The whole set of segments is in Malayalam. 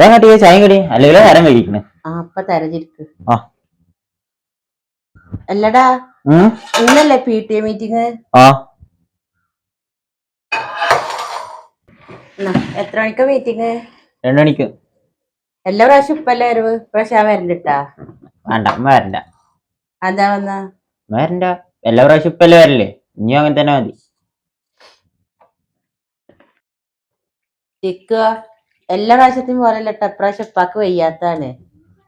ഞാൻ കട്ടിയ ചായം കടി അല്ലെങ്കിൽ തരം കഴിക്കണേ അപ്പൊ തെരഞ്ഞെടുക്ക് ആ. അല്ലടാ ഇന്നല്ലേ പി ടി എ മീറ്റിംഗ് ആ. എത്ര മണിക്കാ മീറ്റിംഗ് രണ്ടു മണിക്ക്. എല്ലാ പ്രാവശ്യം ഇപ്പല്ലേ വരവ്? പ്രാവശ്യം ഞാൻ വരണ്ടിട്ടാ? വേണ്ട വരണ്ട. അതാ വന്ന? വരണ്ട. എല്ലാ പ്രാവശ്യം ഇപ്പല്ലേ വരല്ലേ ഇനിയും അങ്ങനെ തന്നെ മതി. ചിക്കുക എല്ലാ പ്രാവശ്യത്തിനും പോലല്ലട്ട ഇപ്രാവശ്യം ഉപ്പാക്ക് വയ്യാത്താണ്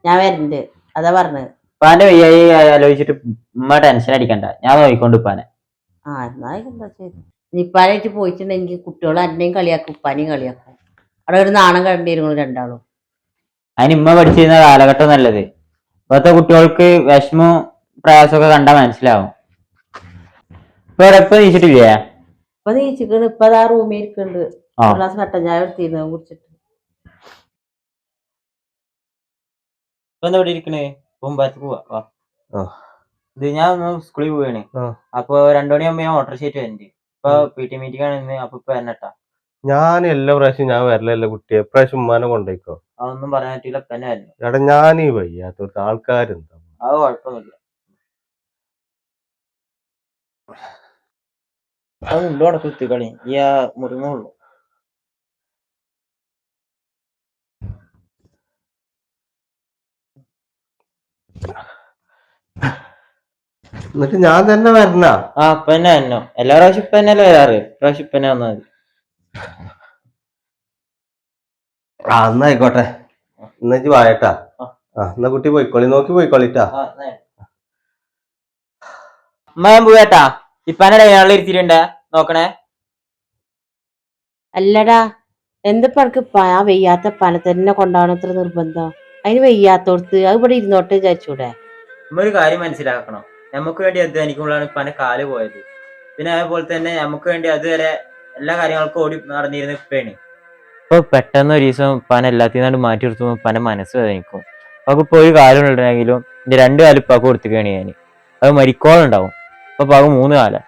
ഞാൻ വരണ്ട്. അതാ പറഞ്ഞത്. ഉപ്പാന്റെ വയ്യായി ആലോചിച്ചിട്ട് ഉമ്മ ടെൻഷൻ അടിക്കണ്ട. ഞാൻ നോക്കിക്കൊണ്ട് ഉപ്പാനെ. ആ എന്നാ ചെയ്തു ഇപ്പാനായിട്ട് പോയിട്ടുണ്ടെങ്കിൽ കുട്ടികൾ അന്നെയും കളിയാക്കും ഉപ്പാനെയും കളിയാക്കും. അവിടെ ഒരു നാണം കണ്ടിരുന്നു രണ്ടാളും. അതിന് ഉമ്മ പഠിച്ചിരുന്ന കാലഘട്ടം നല്ലത്. ഇപ്പോഴത്തെ കുട്ടികൾക്ക് വിഷമവും പ്രയാസമൊക്കെ കണ്ടാൽ മനസ്സിലാവും. ഇപ്പൊ ഇപ്പൊ നീച്ചിട്ടില്ലേ? ഇപ്പൊ നീച്ചിക്കണ്. ഇപ്പൊ അതാ റൂമിൽ ഇരിക്കുന്നുണ്ട് ഗ്ലാസ് കട്ടൻ ചായ എടുത്തിരുന്നു കുടിച്ചിട്ട്. ഇപ്പൊ എന്താ ഇവിടെ ഇരിക്കണേ? പൂമ്പാത്ത് പോവാ. വാ. ആ. ഇത് ഞാൻ ഒന്ന് സ്കൂളിൽ പോവാണ്. ആ. അപ്പൊ രണ്ടു മണിയാകുമ്പോ ഞാൻ ഓട്ടോറിക്ഷ ഷീറ്റ് വരണ്ട്. ഇപ്പൊ പി ടി മീറ്റിംഗ് ആണ് ഇന്ന് അപ്പൊ ഇപ്പൊ വരണട്ടാ ഞാൻ എല്ലാ പ്രാവശ്യം ഞാൻ വരലല്ല കുട്ടിയെ. എപ്രാവശ്യം ഉമ്മാനെ കൊണ്ടേക്കോ അതൊന്നും പറയാൻ പറ്റില്ല ഇപ്പൊ തന്നെ വരണം. എടാ ഞാൻ ഈ വയ്യാത്തോട്ട് ആൾക്കാരെന്താ? അത് കുഴപ്പമൊന്നുമില്ല അത് ഉണ്ടോ കുത്തിക്കളി. ഈ ആ എന്നിട്ട് ഞാൻ തന്നെ വരണ. ആ ഇപ്പന്നെ തന്നെ വരണോ. എല്ലാ പ്രാവശ്യം ഇപ്പൊ തന്നെയല്ലേ വരാറ് പ്രാവശ്യം ഇപ്പൊ തന്നെ വന്നാൽ മതി. ആ എന്നായിക്കോട്ടെ എന്നു വായട്ടാ. ആ. എന്നാ കുട്ടി പോയിക്കോളി. നോക്കി പോയിക്കോളിട്ടാ. അമ്മ ഞാൻ പോയാട്ടാ. ഇപ്പാനെ ഡൈനാളിൽ ഇരുത്തിയിട്ടുണ്ടേ. നോക്കണേ. അല്ലടാ എന്ത് എനിക്ക് പ- ആ വെയ്യാത്ത പന തന്നെ കൊണ്ടാവണം ഇത്ര നിർബന്ധം? അതിന് വെയ്യാത്തോടത്ത്. അത് ഇവിടെ ഇരുന്നോട്ടെ വിചാരിച്ചൂടെ? ഒരു കാര്യം മനസ്സിലാക്കണം. നമുക്ക് വേണ്ടി അധ്വാനിക്കുമ്പോഴാണ് ഇപ്പാന്റെ കാൽ പോയത്. പിന്നെ അതേപോലെ തന്നെ നമുക്ക് വേണ്ടി അതുവരെ എല്ലാ കാര്യങ്ങൾക്കും ഓടി നടന്നിരുന്ന ഇപ്പയാണ് ഇപ്പൊ പെട്ടെന്ന് ഒരു ദിവസം പന എല്ലാത്തിനും മാറ്റി നിർത്തുമ്പോൾ പന മനസ്സ് വേദനിക്കും. അപ്പൊ ഇപ്പൊ ഒരു കാലം ഉണ്ടെങ്കിലും രണ്ട് കാലം ഇപ്പാക്ക് കൊടുത്തുകയാണ് ഞാൻ അത് മരിക്കോളുണ്ടാവും. അപ്പൊ പാക മൂന്ന് കാലം.